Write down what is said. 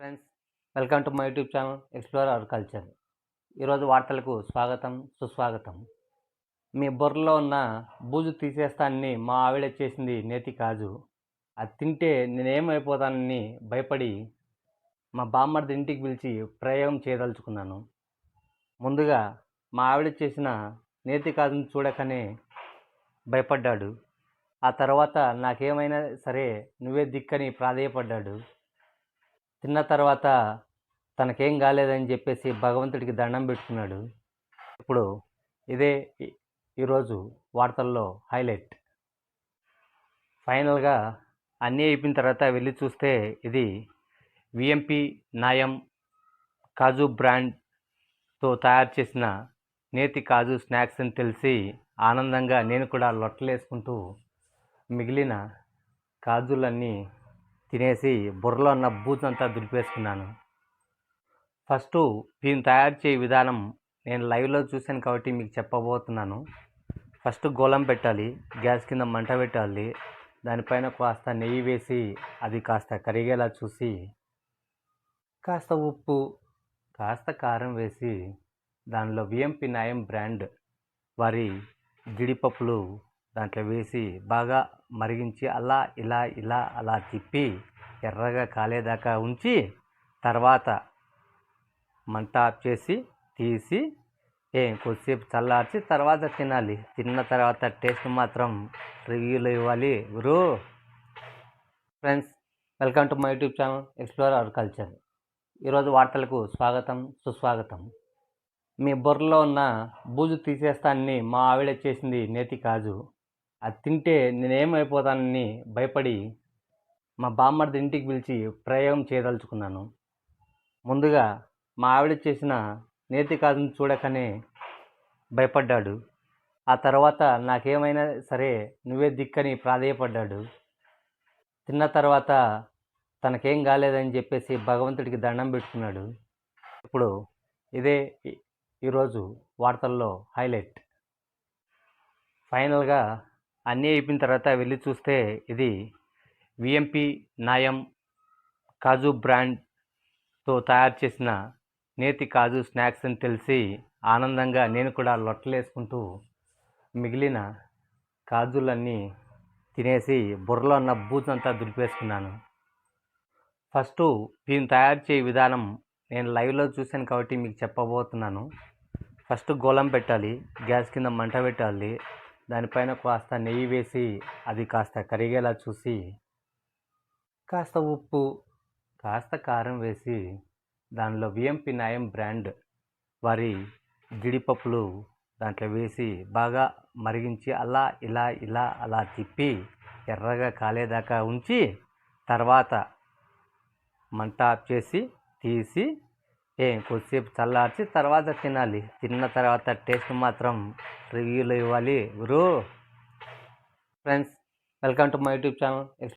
Friends welcome to my YouTube channel explore our culture. ఈరోజు వార్తలకు స్వాగతం సుస్వాగతం. మీ బుర్రలో ఉన్న బూజు తీసేస్తానని మా ఆవిడ చేసింది నేతి కాజు. అది తింటే నేనేమైపోతానని భయపడి మా బామ్మర్ది ఇంటికి పిలిచి ప్రయోగం చేయదలుచుకున్నాను. ముందుగా మా ఆవిడ చేసిన నేతి కాజును చూడకనే భయపడ్డాడు. ఆ తర్వాత నాకేమైనా సరే నువ్వే దిక్కని ప్రాధేయపడ్డాడు. తిన్న తర్వాత తనకేం కాలేదని చెప్పేసి భగవంతుడికి దండం పెట్టుకున్నాడు. ఇప్పుడు ఇదే ఈరోజు వార్తల్లో హైలైట్. ఫైనల్గా అన్నీ అయిపోయిన తర్వాత వెళ్ళి చూస్తే ఇది విఎంపి నాయం కాజు బ్రాండ్తో తయారు చేసిన నేతి కాజు స్నాక్స్ అని తెలిసి ఆనందంగా నేను కూడా లొట్టలేసుకుంటూ మిగిలిన కాజులన్నీ తినేసి బుర్రలో ఉన్న బూజంతా దులిపేసుకున్నాను. ఫస్ట్ దీన్ని తయారు చేయ విధానం నేను లైవ్లో చూశాను కాబట్టి మీకు చెప్పబోతున్నాను. ఫస్ట్ గోళం పెట్టాలి గ్యాస్ కింద మంట పెట్టాలి దానిపైన కాస్త నెయ్యి వేసి అది కాస్త కరిగేలా చూసి కాస్త ఉప్పు కాస్త కారం వేసి దానిలో విఎంపి నాయం బ్రాండ్ వారి జీడిపప్పులు దాంట్లో వేసి బాగా మరిగించి అలా ఇలా ఇలా అలా తిప్పి ఎర్రగా కాలేదాకా ఉంచి తర్వాత మంట ఆఫ్ చేసి తీసి ఏ కొద్దిసేపు చల్లార్చి తర్వాత తినాలి. తిన్న తర్వాత టేస్ట్ మాత్రం రివ్యూలు ఇవ్వాలి గురు. Friends welcome to my YouTube channel explore our culture. ఈరోజు వార్తలకు స్వాగతం సుస్వాగతం. మీ బుర్రలో ఉన్న బూజు తీసేస్తానని మా ఆవిడ చేసింది నేతి కాజు. అది తింటే నేనేమైపోతానని భయపడి మా బామ్మర్ది ఇంటికి పిలిచి ప్రయోగం చేయదలుచుకున్నాను. ముందుగా మా ఆవిడ చేసిన నేతి కాదని చూడకనే భయపడ్డాడు. ఆ తర్వాత నాకేమైనా సరే నువ్వే దిక్కని ప్రాధేయపడ్డాడు. తిన్న తర్వాత తనకేం కాలేదని చెప్పేసి భగవంతుడికి దండం పెట్టుకున్నాడు. ఇప్పుడు ఇదే ఈరోజు వార్తల్లో హైలైట్. ఫైనల్గా అన్నీ అయిపోయిన తర్వాత వెళ్ళి చూస్తే ఇది విఎంపి నాయం కాజు బ్రాండ్తో తయారు చేసిన నేతి కాజు స్నాక్స్ అని తెలిసి ఆనందంగా నేను కూడా లొట్టలేసుకుంటూ మిగిలిన కాజులన్నీ తినేసి బుర్రలో ఉన్న బూజంతా దులిపేసుకున్నాను. ఫస్ట్ దీన్ని తయారు చేయ విధానం నేను లైవ్లో చూశాను కాబట్టి మీకు చెప్పబోతున్నాను. ఫస్ట్ గోళం పెట్టాలి గ్యాస్ కింద మంట పెట్టాలి దానిపైన కాస్త నెయ్యి వేసి అది కాస్త కరిగేలా చూసి కాస్త ఉప్పు కాస్త కారం వేసి దానిలో విఎంపి నాయం బ్రాండ్ వారి జీడిపప్పులు దాంట్లో వేసి బాగా మరిగించి అలా ఇలా ఇలా అలా తిప్పి ఎర్రగా కాలేదాకా ఉంచి తర్వాత మంట ఆఫ్ చేసి తీసి ఏ కొద్దిసేపు చల్లార్చి తర్వాత తినాలి. తిన్న తర్వాత టేస్ట్ మాత్రం రివ్యూలు ఇవ్వాలి. గురు friends welcome to my YouTube channel.